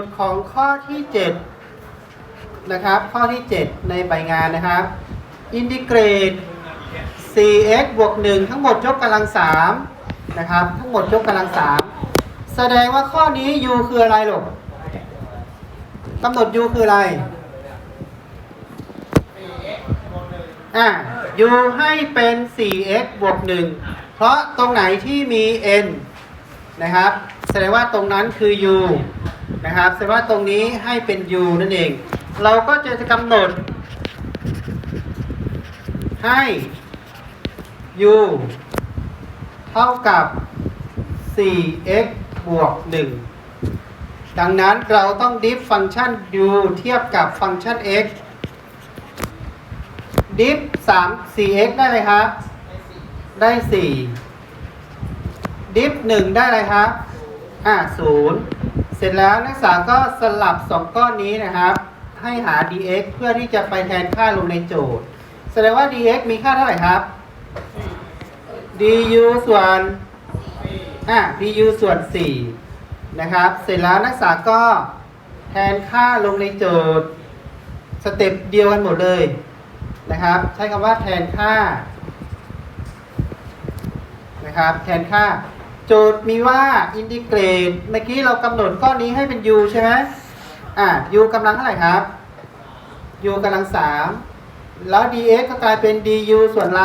ทย์ของข้อที่ 7 นะครับ ข้อที่ 7 ในใบงานนะครับ อินทิเกรต 4x บวก 1 ทั้งหมดยกกำลัง3นะครับ ทั้งหมดยกกำลัง 3 แสดงว่าข้อนี้ u คืออะไรลูกกำหนด u คืออะไรอะ u ให้เป็น 4x บวก 1 เพราะตรงไหนที่มี n นะครับ แสดงว่าตรงนั้นคือ u นะครับแสดงว่าตรงนี้ให้เป็น u นั่นเอง เราก็จะกำหนด ให้ u เท่ากับ 4x บวก 1 ดังนั้นเราต้องดิฟฟังก์ชัน u เทียบกับฟังก์ชัน x ดิฟ3 4x ได้เลยครับ ได้ 4 ดิฟ1ได้เลยครับอ่า0 เสร็จแล้วนักศึกษาก็สลับ 2 ก้อนนี้นะครับ ให้หา dx เพื่อที่จะไปแทนค่าลงในโจทย์ แสดงว่า dx มีค่าเท่าไหร่ครับ du ส่วนอ่า du ส่วน 4 นะครับ เสร็จแล้วนักศึกษาก็แทนค่าลงในโจทย์สเต็ปเดียวกันหมดเลยนะครับ ใช้คำว่าแทนค่านะครับ แทนค่า โจทย์มีว่าอินทิเกรตเมื่อกี้เรากำหนดก้อนนี้ให้เป็น u ใช่ไหมอ่า u กำลังเท่าไหร่ครับ u กำลัง3แล้ว dx ก็กลายเป็น du ส่วนอะไร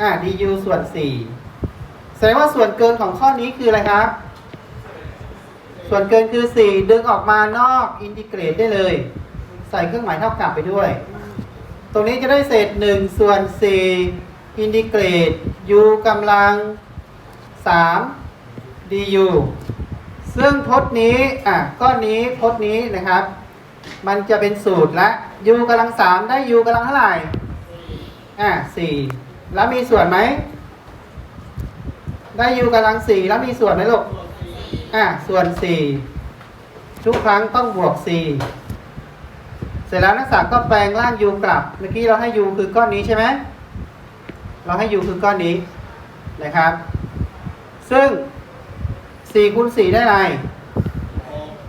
อ่า du ส่วน4แสดงว่าส่วนเกินของข้อนี้คืออะไรครับ ส่วนเกินคือ4ดึงออกมานอกอินทิเกรตได้เลย ใส่เครื่องหมายเท่ากับไปด้วย ตรงนี้จะได้เศษ1ส่วน4อินทิเกรต u กำลัง 3 du ซึ่งพจน์นี้อะก้อนนี้พจน์นี้นะครับ มันจะเป็นสูตรละ u กำลัง3ได้ u กำลังเท่าไหร่อะ4แล้วมีส่วนไหม ได้ u กำลัง4แล้วมีส่วนไหมลูกอะส่วน4ทุกครั้งต้องบวก4เสร็จแล้วนักศึกษาก็แปลงร่าง u กลับ เมื่อกี้เราให้ u คือก้อนนี้ใช่ไหมเราให้ u คือก้อนนี้นะครับ ซึ่ง4คูณ4ได้อะไร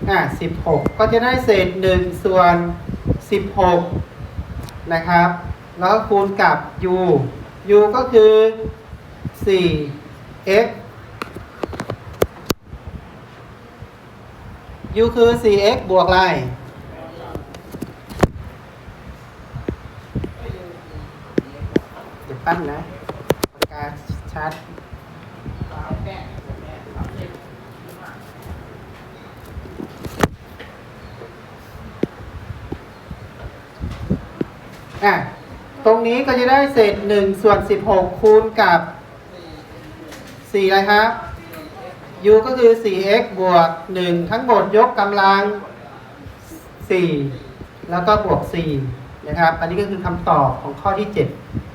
อะ16 ก็จะได้เศษ 1 ส่วน 16 นะครับ แล้วคูณกับ u u ก็คือ 4x u คือ 4x บวกอะไร เดี๋ยวปั้นนะปากกาชัด อะตรงนี้ก็จะได้เศษ1ส่วน16คูณกับ4อะไรครับ u ก็คือ 4x บวก 1 ทั้งหมดยกกำลัง 4 แล้วก็บวก 4 นะครับ อันนี้ก็คือคำตอบของข้อที่ 7